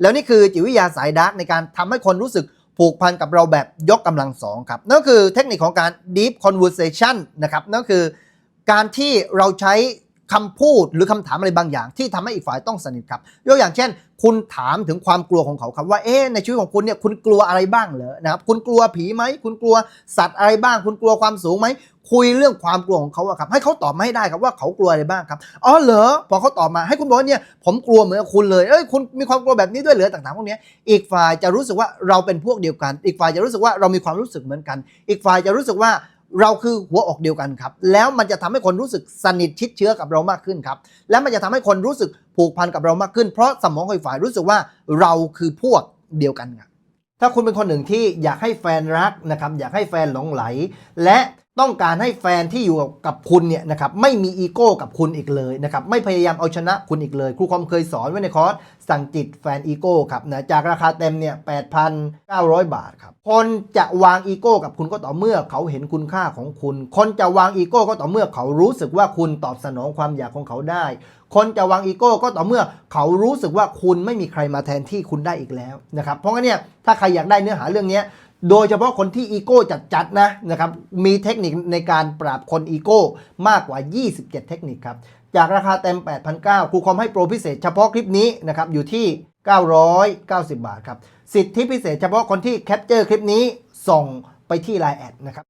แล้วนี่คือจิตวิทยาสายดาร์กในการทำให้คนรู้สึกผูกพันกับเราแบบยกกำลังสองครับนั่นคือเทคนิคของการ deep conversation นะครับนั่นคือการที่เราใช้ คำพูดหรือคำถามอะไรบางอย่าง ที่ทำให้อีกฝ่ายต้องสนิทครับยกอย่างเช่น คุณถามถึงความกลัวของเขาครับว่าเอ๊ะในชีวิตของคุณเนี่ยคุณกลัวอะไรบ้างเหรอนะครับคุณกลัวผีไหมคุณกลัวสัตว์อะไรบ้าง คุณกลัวความสูงไหมคุยเรื่องความกลัวของเขาครับให้เขาตอบมาให้ได้ครับว่าเขากลัวอะไรบ้างครับอ๋อเหรอพอเขาตอบมาให้คุณบอกว่าเนี่ยผมกลัวเหมือนคุณเลยเอ้ยคุณมีความกลัวแบบนี้ด้วยเหรอต่างๆพวกนี้อีกฝ่ายจะรู้สึกว่าเราเป็นพวกเดียวกัน อีกฝ่ายจะรู้สึกว่าเรามีความรู้สึกเหมือนกัน อีกฝ่ายจะรู้สึกว่า เราคือหัวอกเดียวกันครับ แล้วมันจะทำให้คนรู้สึกสนิทชิดเชื้อกับเรามากขึ้นครับ และมันจะทำให้คนรู้สึกผูกพันกับเรามากขึ้น เพราะสมองคอยฝ่ายรู้สึกว่าเราคือพวกเดียวกันครับถ้าคุณเป็นคนหนึ่งที่อยากให้แฟนรักนะครับอยากให้แฟนหลงไหล และ ต้องการให้แฟนที่อยู่กับคุณเนี่ยนะครับไม่มีอีโก้กับคุณอีกเลยนะครับไม่พยายามเอาชนะคุณอีกเลยครูคอมเคยสอนไว้ในคอร์สสั่งจิตแฟนอีโก้ครับนะจากราคาเต็มเนี่ย8,900 บาทครับคนจะวางอีโก้กับคุณก็ต่อเมื่อเขาเห็นคุณค่าของคุณ คนจะวางอีโก้ก็ต่อเมื่อเขารู้สึกว่าคุณตอบสนองความอยากของเขาได้ คนจะวางอีโก้ก็ต่อเมื่อเขารู้สึกว่าคุณไม่มีใครมาแทนที่คุณได้อีกแล้วนะครับเพราะงั้นเนี่ยถ้าใครอยากได้เนื้อหาเรื่องนี้ โดยเฉพาะคนที่อีโก้จัดๆนะนะครับมีเทคนิคในการปราบคนอีโก้มากกว่า 27 เทคนิคครับ จากราคาเต็ม 8,900ครูคอมให้โปรพิเศษเฉพาะคลิปนี้นะครับอยู่ที่ 990 บาทครับ สิทธิพิเศษเฉพาะคนที่แคปเจอร์คลิปนี้ส่งไปที่ Line แอดนะครับ